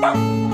Bang!